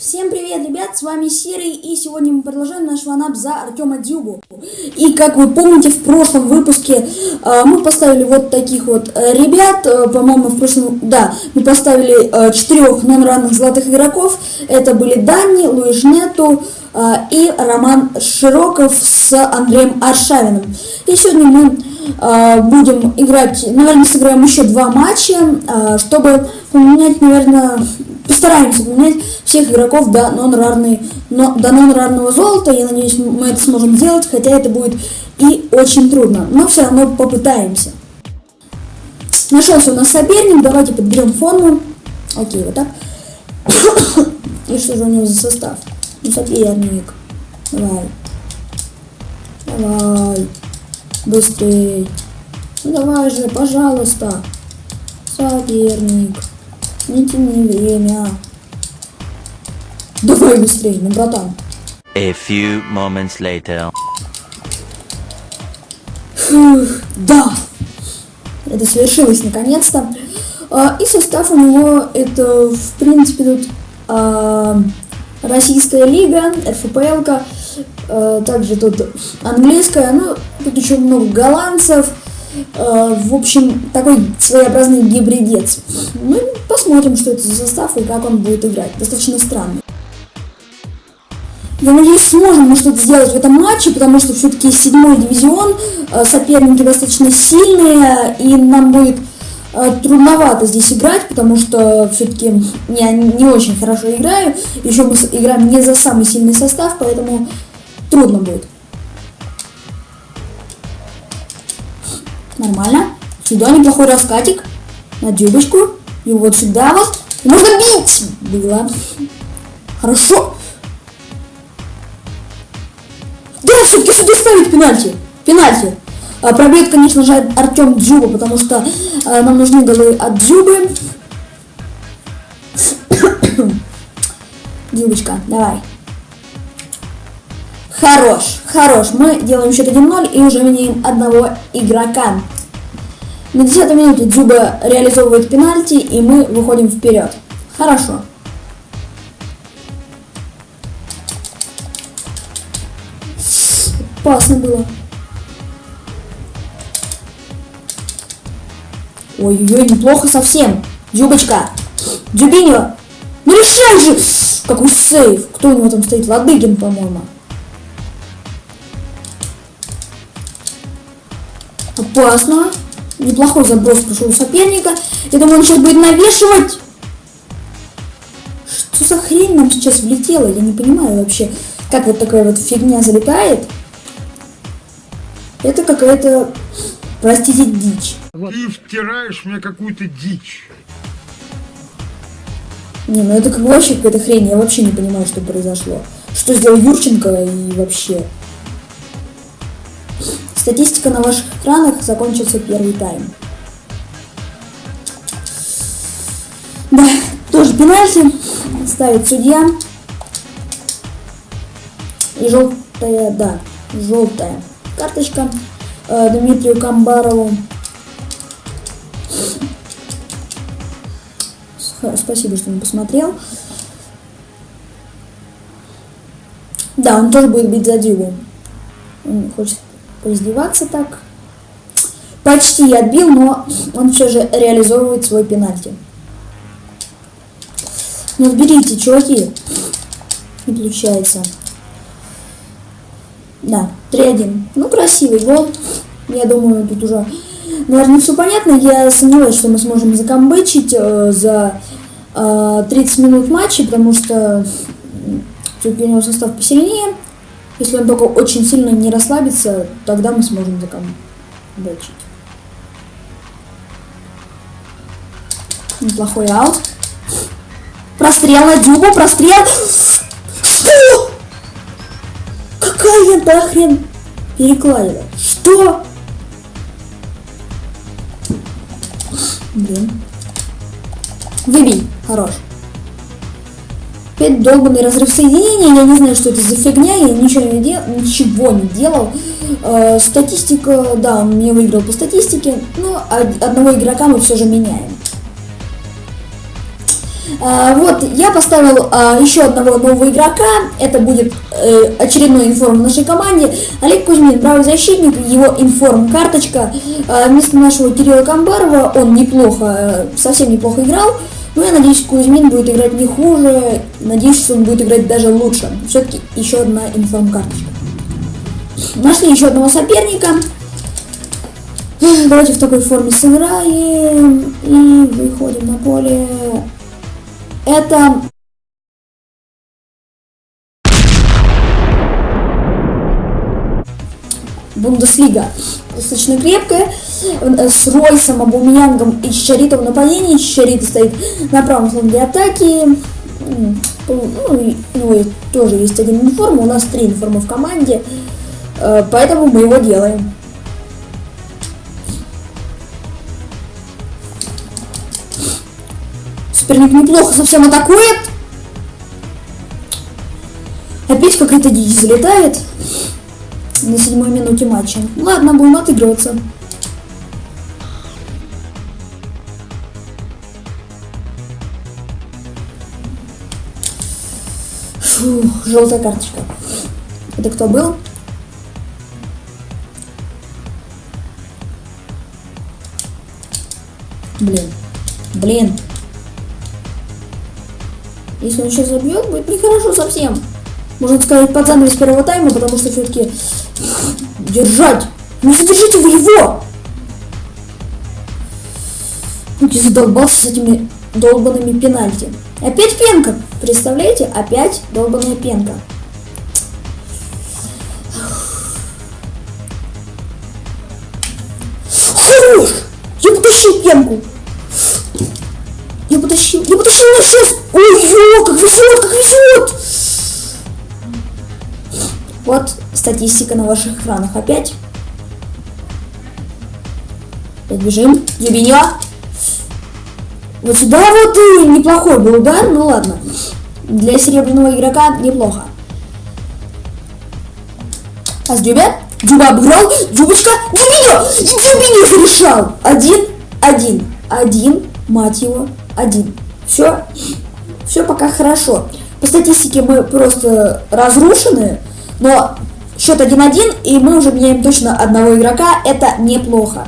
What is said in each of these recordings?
Всем привет, ребят, с вами Серый, и сегодня мы продолжаем наш ванап за Артема Дюбу. И как вы помните, в прошлом выпуске э, мы поставили вот таких вот э, ребят, э, по-моему, в прошлом, да, мы поставили э, четырех нон-ранных золотых игроков, это были Дани, Луиш Нету э, и Роман Широков с Андреем Аршавиным. И сегодня мы э, будем играть, наверное, сыграем еще два матча, э, чтобы поменять, наверное, постараемся поменять всех игроков до нон-рарной, но, до нон-рарного золота. Я надеюсь, мы это сможем сделать, хотя это будет и очень трудно. Но все равно попытаемся. Нашелся у нас соперник, давайте подберем форму. Окей, вот так. И что же у него за состав? Ну, соперник. Давай. Давай. Быстрей. Ну давай же, пожалуйста. Соперник. Не тяни время. Давай быстрее, ну братан. A few moments later. Фух, да. Это свершилось наконец-то. А, и состав у него это, в принципе, тут а, Российская лига, РФПЛ, а, также тут английская, ну, тут еще много голландцев. А, в общем, такой своеобразный гибридец. Мы посмотрим, что это за состав и как он будет играть. Достаточно странный. Я надеюсь, сможем мы что-то сделать в этом матче, потому что все-таки седьмой дивизион, э, соперники достаточно сильные, и нам будет э, трудновато здесь играть, потому что все-таки я не очень хорошо играю, еще мы играем не за самый сильный состав, поэтому трудно будет. Нормально. Сюда неплохой раскатик. На дюбочку. И вот сюда вот. Можно бить! Было. Хорошо. Да, все-таки сюда ставить пенальти. Пенальти. А, пробьет, конечно же, Артем Дзюба, потому что а, нам нужны голы от Дзюбы. Дзюбочка, давай. Хорош, хорош. Мы делаем счет 1-0 и уже меняем одного игрока. На 10 минуте Дзюба реализовывает пенальти, и мы выходим вперед. Хорошо. Опасно было. Ой-ой-ой, неплохо совсем. Дзюбочка. Дзюбиньо. Ну решай же. Какой сейф. Кто у него там стоит? Ладыгин, по-моему. Опасно. Неплохой заброс прошел у соперника. Я думаю, он сейчас будет навешивать. Что за хрень нам сейчас влетела? Я не понимаю вообще, как вот такая вот фигня залетает. Это какая-то, простите, дичь. Ты втираешь мне какую-то дичь. Не, ну это как вообще какая-то хрень. Я вообще не понимаю, что произошло. Что сделал Юрченко и вообще. Статистика на ваших экранах закончился первый тайм. Да, тоже пенальти. Ставит судья. И желтая, да, желтая карточка э, Дмитрию Камбарову. Спасибо, что он посмотрел. Да, он тоже будет бить за Дюбу. Он хочет поиздеваться так. Почти отбил, но он все же реализовывает свой пенальти. Ну, берите, чуваки. Не получается. Да, 3-1. Ну, красивый гол. Я думаю, тут уже, наверное, все понятно. Я сомневаюсь, что мы сможем закомбычить э, за э, 30 минут матча, потому что все-таки у него состав посильнее. Если он только очень сильно не расслабится, тогда мы сможем закомбычить. Неплохой аут. Прострел на дюбу, прострел. Что? Какая нахрен перекладина? Что? Блин. Выбей. Хорош. Опять долбанный разрыв соединения. Я не знаю, что это за фигня. Я ничего не, дел... ничего не делал. Э, статистика, да, мне выиграл по статистике. Но одного игрока мы все же меняем. А, вот, я поставил а, еще одного нового игрока. Это будет э, очередной информ в нашей команде. Олег Кузьмин, правый защитник, его информ карточка. А, вместо нашего Кирилла Камбарова он неплохо, э, совсем неплохо играл. Но я надеюсь, Кузьмин будет играть не хуже. Надеюсь, что он будет играть даже лучше. Все-таки еще одна информ карточка. Нашли еще одного соперника. Давайте в такой форме сыграем и выходим на поле. Это Бундеслига достаточно крепкая, э, с Ройсом, Абумиянгом и Чичарито в нападении. Чичарито стоит на правом фланге атаки. Ну, и у него тоже есть один информ, у нас три информа в команде, Э, поэтому мы его делаем. Соперник неплохо совсем атакует. Опять какая-то дичь залетает на седьмой минуте матча. Ладно, будем отыгрываться. Фу, желтая карточка. Это кто был? Блин. Блин. Если он сейчас забьет, будет нехорошо совсем. Можно сказать, под занавес первого тайма, потому что все-таки держать. Не задержите вы его! Ну, ты задолбался с этими долбанными пенальти. Опять пенка! Представляете? Опять долбаная пенка. Хорош! Я потащил пенку! Я потащил, я потащил на сейчас! Ой-ё, как везет, как везет! Вот статистика на ваших экранах опять. Опять бежим. Юбиньо. Вот сюда вот и неплохой был удар, ну ладно. Для серебряного игрока неплохо. А с Дюбя? Дюба обыграл. Дюбочка. Дюбиньо! Дюбиньо зарешал. Один, один, один, мать его, один. Все, все пока хорошо. По статистике мы просто разрушены, но счет 1-1, и мы уже меняем точно одного игрока. Это неплохо.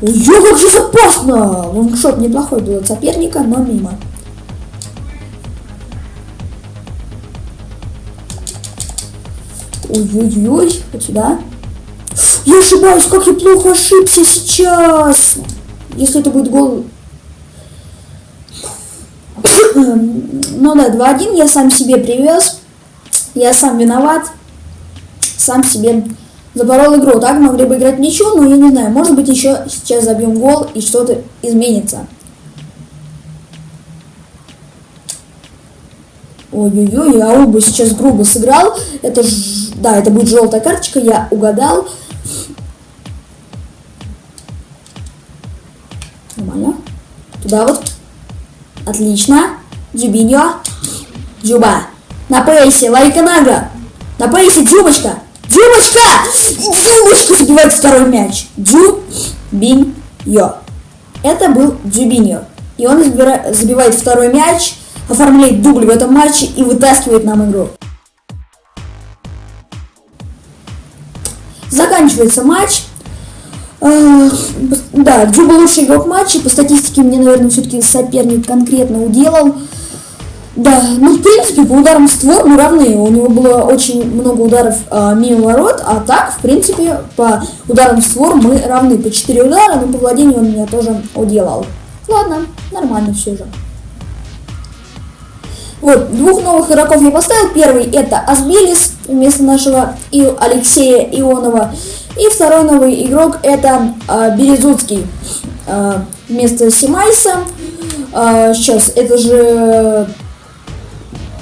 Ё, как же опасно! Лонгшот неплохой был от соперника, но мимо. Ой-ой-ой, вот сюда. Я ошибаюсь, как я плохо ошибся сейчас. Если это будет гол... Ну да, 2-1 я сам себе привез. Я сам виноват. Сам себе запорол игру. Так могли бы играть ничего, но я не знаю. Может быть еще сейчас забьем гол и что-то изменится. Ой-ой-ой, я оба сейчас грубо сыграл. Это ж... Да, это будет желтая карточка, я угадал. Нормально. Туда вот. Отлично. Дзюбиньо. Дзюба. На пейсе, лайка нага. На пейсе, Дзюбочка. Дзюбочка! Дзюбочка забивает второй мяч. Дзюбиньо. Это был Дзюбиньо. И он забивает второй мяч, оформляет дубль в этом матче и вытаскивает нам игру. Заканчивается матч. Да, Дзюба лучший игрок матча. По статистике мне, наверное, все-таки соперник конкретно уделал. Да, ну, в принципе, по ударам в створ мы равны. У него было очень много ударов а, мимо ворот, а так, в принципе, по ударам в створ мы равны. По 4 удара, но по владению он меня тоже уделал. Ладно, нормально все же. Вот, двух новых игроков я поставил. Первый это Асбилис вместо нашего и Алексея Ионова. И второй новый игрок это а, Березуцкий а, вместо Симайса. А, сейчас, это же...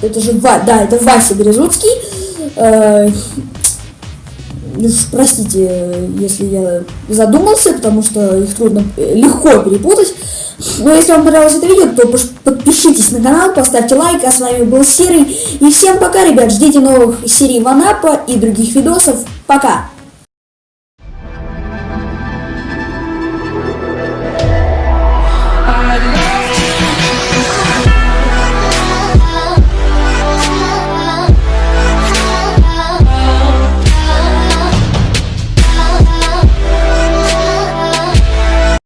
Это же Ва- да, это Вася Березуцкий. Э, уж простите, если я задумался, потому что их трудно, э, легко перепутать. Но если вам понравилось это видео, то подпишитесь на канал, поставьте лайк. А с вами был Серый. И всем пока, ребят. Ждите новых серий Ванапа и других видосов. Пока!